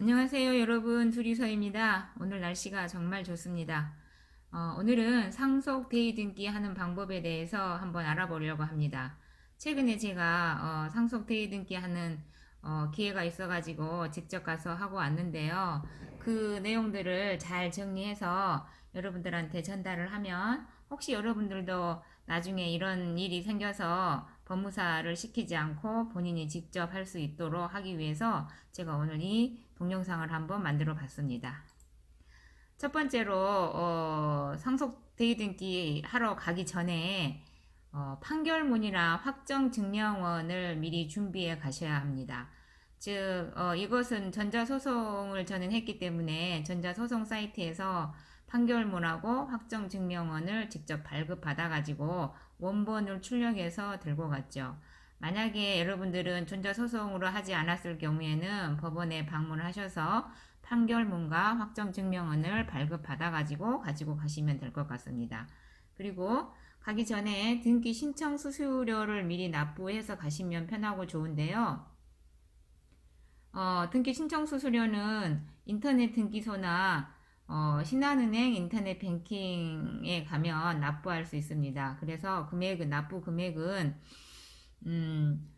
안녕하세요 여러분 둘이서입니다. 오늘 날씨가 정말 좋습니다. 어, 오늘은 상속 대위 등기 하는 방법에 대해서 한번 알아보려고 합니다. 최근에 제가 어, 상속 대위 등기 하는 어, 기회가 있어가지고 직접 가서 하고 왔는데요. 그 내용들을 잘 정리해서 여러분들한테 전달을 하면 혹시 여러분들도 나중에 이런 일이 생겨서 법무사를 시키지 않고 본인이 직접 할 수 있도록 하기 위해서 제가 오늘 이 동영상을 한번 만들어 봤습니다. 첫 번째로 어, 상속 대위등기 하러 가기 전에 어, 판결문이나 확정 증명원을 미리 준비해 가셔야 합니다. 즉 어, 이것은 전자소송을 저는 했기 때문에 전자소송 사이트에서 판결문하고 확정 증명원을 직접 발급받아 가지고 원본을 출력해서 들고 갔죠. 만약에 여러분들은 전자 소송으로 하지 않았을 경우에는 법원에 방문하셔서 판결문과 확정 증명원을 발급받아 가지고 가지고 가시면 될 것 같습니다. 그리고 가기 전에 등기 신청 수수료를 미리 납부해서 가시면 편하고 좋은데요. 어, 등기 신청 수수료는 인터넷 등기소나 어, 신한은행 인터넷 뱅킹에 가면 납부할 수 있습니다. 그래서 금액은 납부 금액은 음,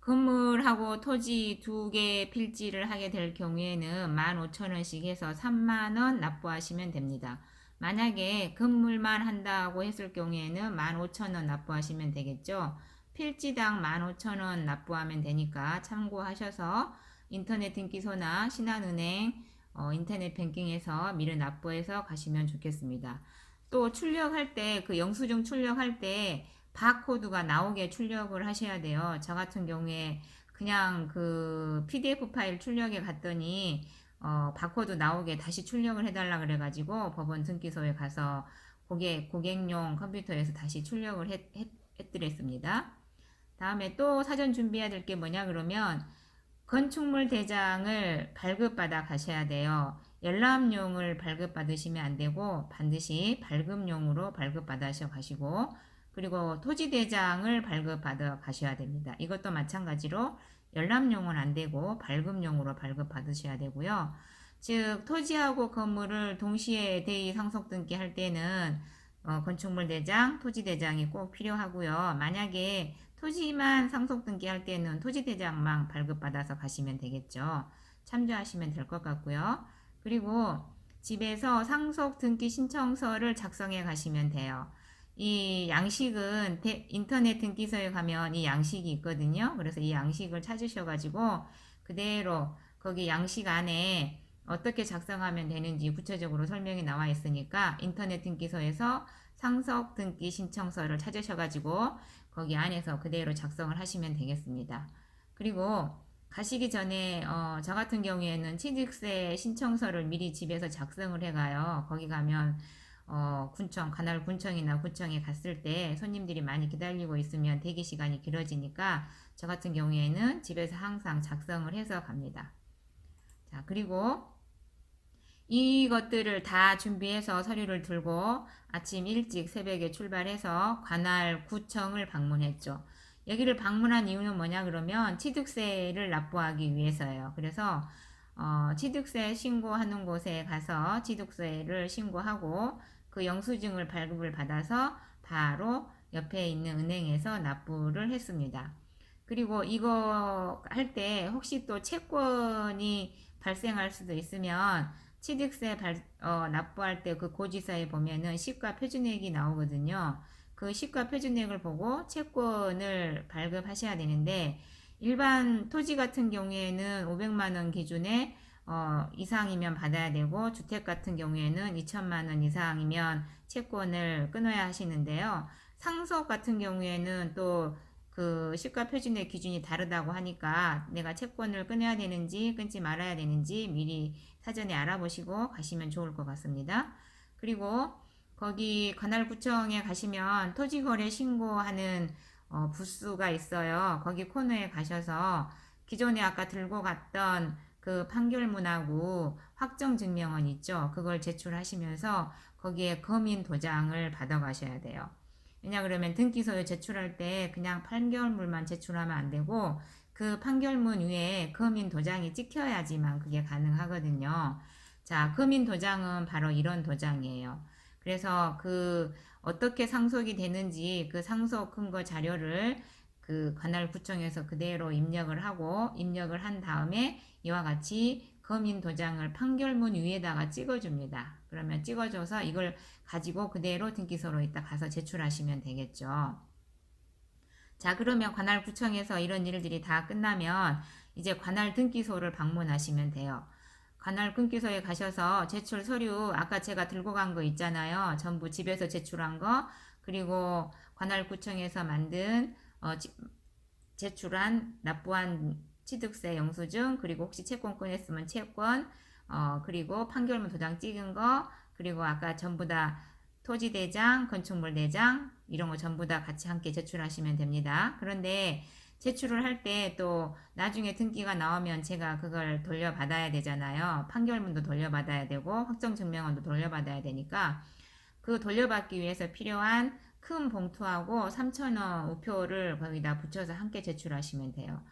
건물하고 토지 두 개 필지를 하게 될 경우에는 15,000원씩 해서 3만원 납부하시면 됩니다. 만약에 건물만 한다고 했을 경우에는 15,000원 납부하시면 되겠죠. 필지당 15,000원 납부하면 되니까 참고하셔서 인터넷 등기소나 신한은행 어, 인터넷 뱅킹에서 미리 납부해서 가시면 좋겠습니다. 또 출력할 때 그 영수증 출력할 때 바코드가 나오게 출력을 하셔야 돼요. 저 같은 경우에 그냥 그 PDF 파일 출력에 갔더니 어, 바코드 나오게 다시 출력을 해달라 그래가지고 법원 등기소에 가서 고객, 고객용 컴퓨터에서 다시 출력을 했, 했, 했더랬습니다. 다음에 또 사전 준비해야 될 게 뭐냐 그러면 건축물 대장을 발급받아 가셔야 돼요. 열람용을 발급받으시면 안 되고 반드시 발급용으로 발급받으셔 가시고 그리고 토지대장을 발급받아 가셔야 됩니다. 이것도 마찬가지로 열람용은 안 되고 발급용으로 발급받으셔야 되고요. 즉 토지하고 건물을 동시에 대의 상속 등기 할 때는 어, 건축물 대장, 토지 대장이 꼭 필요하고요. 만약에 토지만 상속 등기할 때는 토지 대장만 발급받아서 가시면 되겠죠. 참조하시면 될 것 같고요. 그리고 집에서 상속 등기 신청서를 작성해 가시면 돼요. 이 양식은 대, 인터넷 등기소에 가면 이 양식이 있거든요. 그래서 이 양식을 찾으셔가지고 그대로 거기 양식 안에 어떻게 작성하면 되는지 구체적으로 설명이 나와 있으니까 인터넷 등기소에서 상속 등기 신청서를 찾으셔가지고 거기 안에서 그대로 작성을 하시면 되겠습니다. 그리고 가시기 전에 어, 저 같은 경우에는 취득세 신청서를 미리 집에서 작성을 해가요. 거기 가면 어, 군청, 관할 군청이나 구청에 갔을 때 손님들이 많이 기다리고 있으면 대기 시간이 길어지니까 저 같은 경우에는 집에서 항상 작성을 해서 갑니다. 자, 그리고 이것들을 다 준비해서 서류를 들고 아침 일찍 새벽에 출발해서 관할 구청을 방문했죠. 여기를 방문한 이유는 뭐냐 그러면 취득세를 납부하기 위해서예요. 그래서 어, 취득세 신고하는 곳에 가서 취득세를 신고하고 그 영수증을 발급을 받아서 바로 옆에 있는 은행에서 납부를 했습니다. 그리고 이거 할 때 혹시 또 채권이 발생할 수도 있으면 취득세 발, 어, 납부할 때 그 고지서에 보면은 시가 표준액이 나오거든요. 그 시가 표준액을 보고 채권을 발급하셔야 되는데 일반 토지 같은 경우에는 500만 원 기준에 어, 이상이면 받아야 되고 주택 같은 경우에는 2천만 원 이상이면 채권을 끊어야 하시는데요. 상속 같은 경우에는 또 그 시가 표준의 기준이 다르다고 하니까 내가 채권을 끊어야 되는지 끊지 말아야 되는지 미리 사전에 알아보시고 가시면 좋을 것 같습니다. 그리고 거기 관할구청에 가시면 토지거래 신고하는 어, 부스가 있어요. 거기 코너에 가셔서 기존에 아까 들고 갔던 그 판결문하고 확정증명원 있죠. 그걸 제출하시면서 거기에 검인 도장을 받아가셔야 돼요. 왜냐 그러면 등기소에 제출할 때 그냥 판결물만 제출하면 안 되고 그 판결문 위에 검인 도장이 찍혀야지만 그게 가능하거든요. 자, 검인 도장은 바로 이런 도장이에요. 그래서 그 어떻게 상속이 되는지 그 상속 근거 자료를 그 관할구청에서 그대로 입력을 하고 입력을 한 다음에 이와 같이 검인 도장을 판결문 위에다가 찍어줍니다. 그러면 찍어줘서 이걸 가지고 그대로 등기소로 이따 가서 제출하시면 되겠죠. 자, 그러면 관할구청에서 이런 일들이 다 끝나면 이제 관할 등기소를 방문하시면 돼요. 관할 등기소에 가셔서 제출 서류 아까 제가 들고 간 거 있잖아요. 전부 집에서 제출한 거 그리고 관할구청에서 만든 어, 지- 제출한 납부한 취득세 영수증 그리고 혹시 채권 꺼냈으면 채권 어, 그리고 판결문 도장 찍은 거 그리고 아까 전부 다 토지 대장, 건축물 대장 이런 거 전부 다 같이 함께 제출하시면 됩니다. 그런데 제출을 할 때 또 나중에 등기가 나오면 제가 그걸 돌려받아야 되잖아요. 판결문도 돌려받아야 되고 확정증명원도 돌려받아야 되니까 그 돌려받기 위해서 필요한 큰 봉투하고 3,000원 우표를 거기다 붙여서 함께 제출하시면 돼요.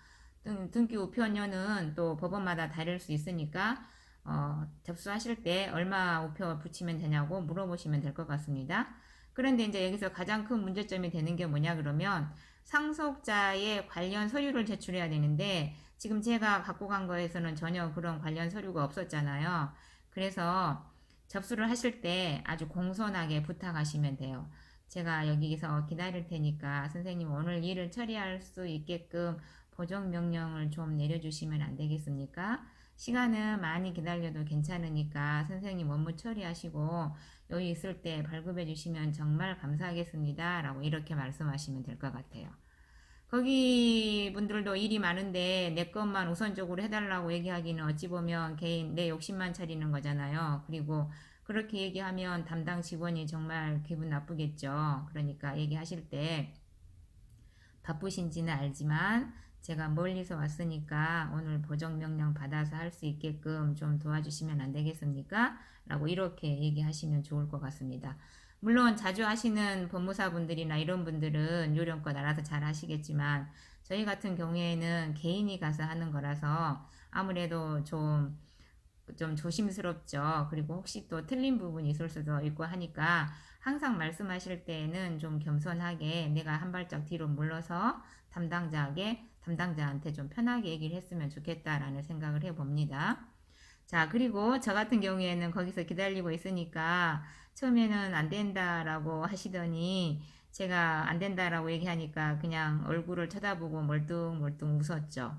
등, 등기 우표료는 또 법원마다 다를 수 있으니까 어, 접수하실 때 얼마 우표 붙이면 되냐고 물어보시면 될 것 같습니다. 그런데 이제 여기서 가장 큰 문제점이 되는 게 뭐냐 그러면 상속자의 관련 서류를 제출해야 되는데 지금 제가 갖고 간 거에서는 전혀 그런 관련 서류가 없었잖아요. 그래서 접수를 하실 때 아주 공손하게 부탁하시면 돼요. 제가 여기서 기다릴 테니까 선생님 오늘 일을 처리할 수 있게끔 보정 명령을 좀 내려주시면 안 되겠습니까? 시간은 많이 기다려도 괜찮으니까 선생님 업무 처리하시고 여기 있을 때 발급해 주시면 정말 감사하겠습니다. 라고 이렇게 말씀하시면 될 것 같아요. 거기 분들도 일이 많은데 내 것만 우선적으로 해달라고 얘기하기는 어찌 보면 개인 내 욕심만 차리는 거잖아요. 그리고 그렇게 얘기하면 담당 직원이 정말 기분 나쁘겠죠. 그러니까 얘기하실 때 바쁘신지는 알지만 제가 멀리서 왔으니까 오늘 보정명령 받아서 할 수 있게끔 좀 도와주시면 안 되겠습니까? 라고 이렇게 얘기하시면 좋을 것 같습니다. 물론 자주 하시는 법무사분들이나 이런 분들은 요령껏 알아서 잘 하시겠지만 저희 같은 경우에는 개인이 가서 하는 거라서 아무래도 좀, 좀 조심스럽죠. 그리고 혹시 또 틀린 부분이 있을 수도 있고 하니까 항상 말씀하실 때에는 좀 겸손하게 내가 한 발짝 뒤로 물러서 담당자에게 담당자한테 좀 편하게 얘기를 했으면 좋겠다라는 생각을 해봅니다. 자, 그리고 저 같은 경우에는 거기서 기다리고 있으니까 처음에는 안 된다라고 하시더니 제가 안 된다라고 얘기하니까 그냥 얼굴을 쳐다보고 멀뚱멀뚱 웃었죠.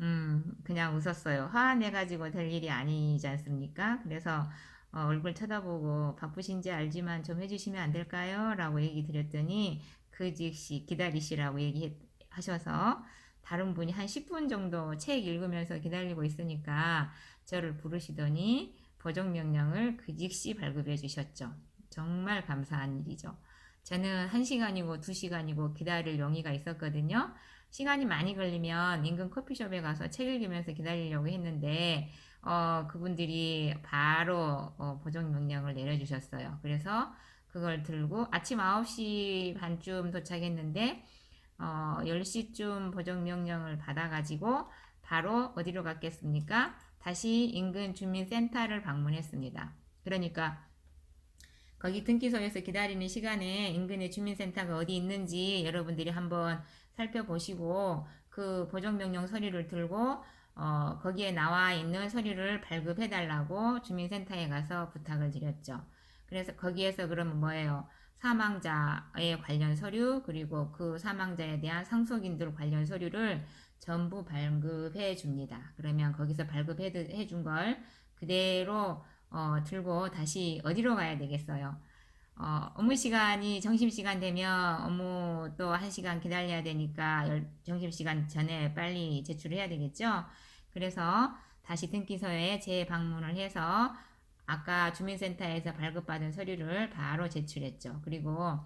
음, 그냥 웃었어요. 화내가지고 될 일이 아니지 않습니까? 그래서 어, 얼굴 쳐다보고 바쁘신지 알지만 좀 해주시면 안 될까요? 라고 얘기 드렸더니 그 즉시 기다리시라고 얘기하셔서 다른 분이 한 10분 정도 책 읽으면서 기다리고 있으니까 저를 부르시더니 보정 명령을 그 즉시 발급해 주셨죠. 정말 감사한 일이죠. 저는 1시간이고 2시간이고 기다릴 용의가 있었거든요. 시간이 많이 걸리면 인근 커피숍에 가서 책 읽으면서 기다리려고 했는데 어, 그분들이 바로 어, 보정 명령을 내려주셨어요. 그래서 그걸 들고 아침 9시 반쯤 도착했는데 어, 10시쯤 보정명령을 받아가지고 바로 어디로 갔겠습니까? 다시 인근 주민센터를 방문했습니다. 그러니까 거기 등기소에서 기다리는 시간에 인근의 주민센터가 어디 있는지 여러분들이 한번 살펴보시고 그 보정명령 서류를 들고 어, 거기에 나와 있는 서류를 발급해달라고 주민센터에 가서 부탁을 드렸죠. 그래서 거기에서 그러면 뭐예요? 사망자의 관련 서류 그리고 그 사망자에 대한 상속인들 관련 서류를 전부 발급해 줍니다. 그러면 거기서 발급해 준 걸 그대로 어, 들고 다시 어디로 가야 되겠어요? 어, 업무 시간이 점심시간 되면 업무 또 한 시간 기다려야 되니까 점심시간 전에 빨리 제출해야 되겠죠? 그래서 다시 등기소에 재방문을 해서 아까 주민센터에서 발급받은 서류를 바로 제출했죠. 그리고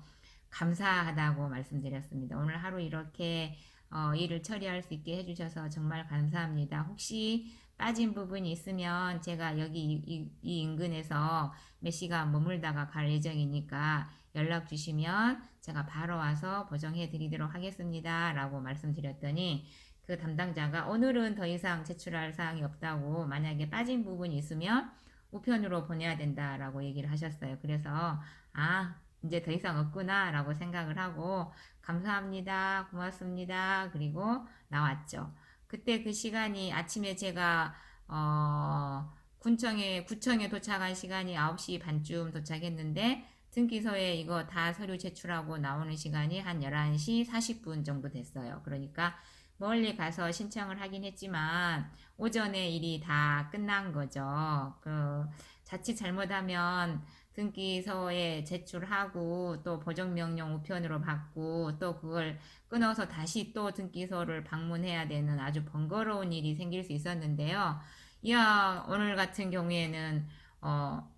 감사하다고 말씀드렸습니다. 오늘 하루 이렇게 어, 일을 처리할 수 있게 해주셔서 정말 감사합니다. 혹시 빠진 부분이 있으면 제가 여기 이, 이, 이 인근에서 몇 시간 머물다가 갈 예정이니까 연락 주시면 제가 바로 와서 보정해 드리도록 하겠습니다. 라고 말씀드렸더니 그 담당자가 오늘은 더 이상 제출할 사항이 없다고 만약에 빠진 부분이 있으면 우편으로 보내야 된다라고 얘기를 하셨어요. 그래서 아 이제 더 이상 없구나라고 생각을 하고 감사합니다, 고맙습니다. 그리고 나왔죠. 그때 그 시간이 아침에 제가 어, 군청에 구청에 도착한 시간이 9시 반쯤 도착했는데 등기소에 이거 다 서류 제출하고 나오는 시간이 한 11시 40분 정도 됐어요. 그러니까 멀리 가서 신청을 하긴 했지만 오전에 일이 다 끝난 거죠. 그 자칫 잘못하면 등기소에 제출하고 또 보정명령 우편으로 받고 또 그걸 끊어서 다시 또 등기소를 방문해야 되는 아주 번거로운 일이 생길 수 있었는데요. 이야 오늘 같은 경우에는 어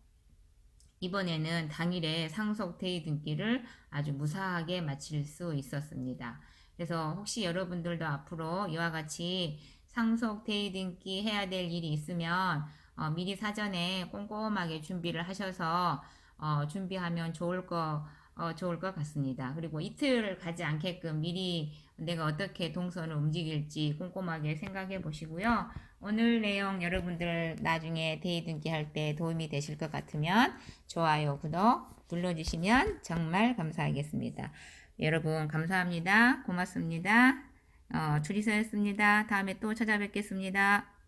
이번에는 당일에 상속 대의 등기를 아주 무사하게 마칠 수 있었습니다. 그래서 혹시 여러분들도 앞으로 이와 같이 상속 대의 등기 해야 될 일이 있으면 어, 미리 사전에 꼼꼼하게 준비를 하셔서 어, 준비하면 좋을 거 어, 좋을 것 같습니다. 그리고 이틀 가지 않게끔 미리 내가 어떻게 동선을 움직일지 꼼꼼하게 생각해 보시고요. 오늘 내용 여러분들 나중에 대의 등기 할 때 도움이 되실 것 같으면 좋아요, 구독 눌러주시면 정말 감사하겠습니다. 여러분 감사합니다. 고맙습니다. 어, 주리서였습니다. 다음에 또 찾아뵙겠습니다.